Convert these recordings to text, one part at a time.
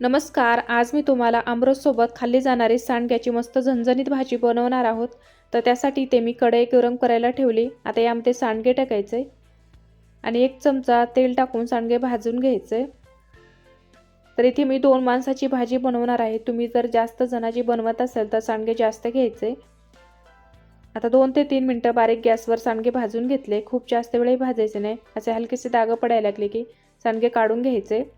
नमस्कार आज मी तुम्हाला आमरससोबत खाल्ली जाणारी सांडग्याची मस्त झणझणीत भाजी बनवणार आहोत. तर त्यासाठी ते मी कढई गरम करायला ठेवली. आता यामध्ये सांडगे टाकायचे. आणि एक चमचा तेल टाकून सांडगे भाजून घ्यायचे. तर इथे मी दोन माणसाची भाजी बनवणार आहे. तुम्ही जर जास्त जणाची बनवत असाल तर सांडगे जास्त घ्यायचे. आता दोन ते तीन मिनटं बारीक गॅसवर सांडगे भाजून घेतले. खूप जास्त वेळही भाजायचे नाही. असे हलकेसे दागं पडायला लागले की सांडगे काढून घ्यायचे.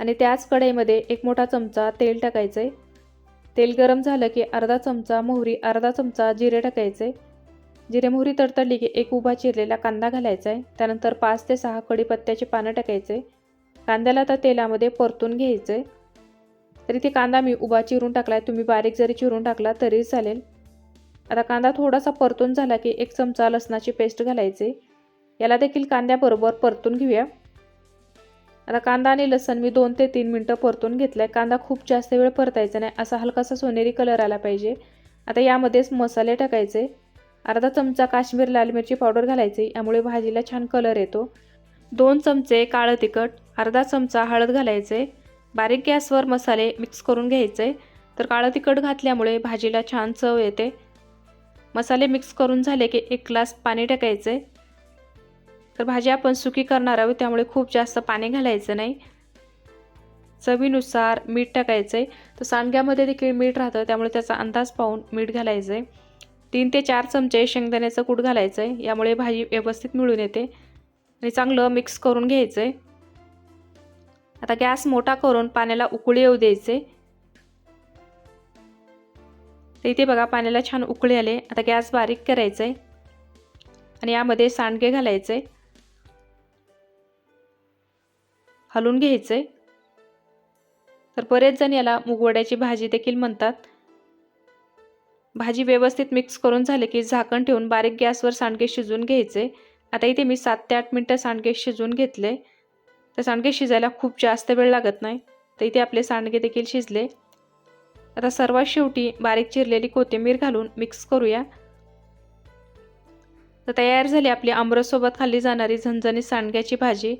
आणि त्याच कढईमध्ये एक मोठा चमचा तेल टाकायचं आहे तेल गरम झालं की अर्धा चमचा मोहरी अर्धा चमचा जिरे टाकायचे. जिरे मोहरी तडतडली की एक उभा चिरलेला कांदा घालायचा आहे त्यानंतर पाच ते सहा कढीपत्त्याचे पानं टाकायचे. कांद्याला तर तेलामध्ये परतून घ्यायचे. तरी ते कांदा मी उभा चिरून टाकला आहे तुम्ही बारीक जरी चिरून टाकला तरी चालेल. आता कांदा थोडासा परतून झाला की एक चमचा लसणाची पेस्ट घालायचे. याला देखील कांद्याबरोबर परतून घेऊया. आता कांदा आणि लसण मी दोन ते तीन मिनटं परतून घेतलं आहे कांदा खूप जास्त वेळ परतायचा नाही. असा हलकासा सोनेरी कलर आला पाहिजे. आता यामध्येच मसाले टाकायचे. अर्धा चमचा काश्मीर लाल मिरची पावडर घालायची. यामुळे भाजीला छान कलर येतो. दोन चमचे काळं तिखट अर्धा चमचा हळद घालायचे. बारीक गॅसवर मसाले मिक्स करून घ्यायचे. तर काळं तिखट घातल्यामुळे भाजीला छान चव येते. मसाले मिक्स करून झाले की एक ग्लास पाणी टाकायचे. तर भाजी आपण सुकी करणार आहोत त्यामुळे खूप जास्त पाणी घालायचं नाही. चवीनुसार मीठ टाकायचं आहे तर सांडग्यामध्ये देखील मीठ राहतं त्यामुळे त्याचा अंदाज पाहून मीठ घालायचं आहे तीन ते चार चमचे शेंगदाण्याचं कूट घालायचं आहे यामुळे भाजी व्यवस्थित मिळून येते. आणि चांगलं मिक्स करून घ्यायचं आहे आता गॅस मोठा करून पाण्याला उकळी येऊ द्यायचे. तर इथे बघा पाण्याला छान उकळी आले. आता गॅस बारीक करायचं आहे आणि यामध्ये सांडगे घालायचे हलवून घ्यायचे. तर बरेच जण याला मुगवड्याची भाजी देखील म्हणतात. भाजी व्यवस्थित मिक्स करून झाले की झाकण ठेवून बारीक गॅसवर सांडगे शिजवून घ्यायचे. आता इथे मी सात ते आठ मिनटं सांडगे शिजवून घेतले. तर सांडगे शिजायला खूप जास्त वेळ लागत नाही. तर इथे आपले सांडगे देखील शिजले. आता सर्वात शेवटी बारीक चिरलेली कोथिंबीर घालून मिक्स करूया. तर तयार झाली आपली आमरससोबत खाल्ली जाणारी झणझणीत सांडग्याची भाजी.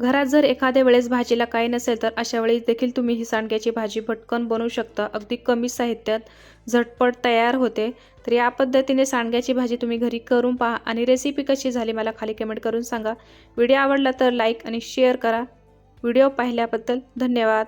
घरात जर एखाद्या वेळेस भाजीला काही नसेल तर अशा वेळी देखील तुम्ही ही सांडग्याची भाजी भटकन बनवू शकता. अगदी कमी साहित्यात झटपट तयार होते. तर या पद्धतीने सांडग्याची भाजी तुम्ही घरी करून पहा आणि रेसिपी कशी झाली मला खाली कमेंट करून सांगा. व्हिडिओ आवडला तर लाईक आणि शेअर करा. व्हिडिओ पाहिल्याबद्दल धन्यवाद.